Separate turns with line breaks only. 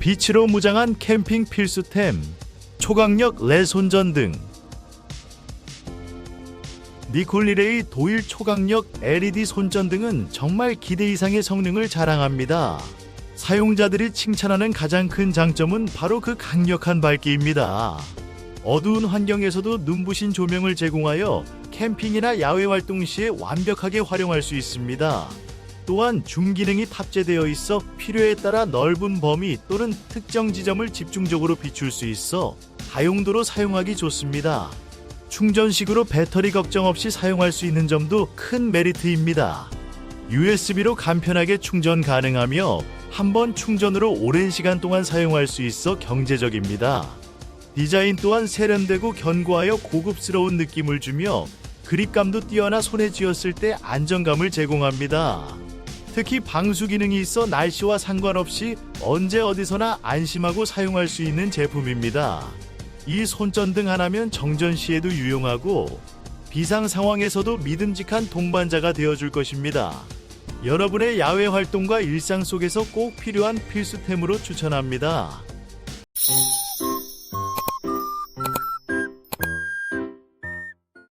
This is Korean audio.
빛으로 무장한 캠핑 필수템, 초강력 레손전 등 니콜리레이 도일 초강력 LED 손전 등은 정말 기대 이상의 성능을 자랑합니다. 사용자들이 칭찬하는 가장 큰 장점은 바로 그 강력한 밝기입니다. 어두운 환경에서도 눈부신 조명을 제공하여 캠핑이나 야외 활동 시에 완벽하게 활용할 수 있습니다. 또한 중기능이 탑재되어 있어 필요에 따라 넓은 범위 또는 특정 지점을 집중적으로 비출 수 있어 다용도로 사용하기 좋습니다. 충전식으로 배터리 걱정 없이 사용할 수 있는 점도 큰 메리트입니다. USB로 간편하게 충전 가능하며 한 번 충전으로 오랜 시간 동안 사용할 수 있어 경제적입니다. 디자인 또한 세련되고 견고하여 고급스러운 느낌을 주며 그립감도 뛰어나 손에 쥐었을 때 안정감을 제공합니다. 특히 방수 기능이 있어 날씨와 상관없이 언제 어디서나 안심하고 사용할 수 있는 제품입니다. 이 손전등 하나면 정전 시에도 유용하고 비상 상황에서도 믿음직한 동반자가 되어줄 것입니다. 여러분의 야외 활동과 일상 속에서 꼭 필요한 필수템으로 추천합니다.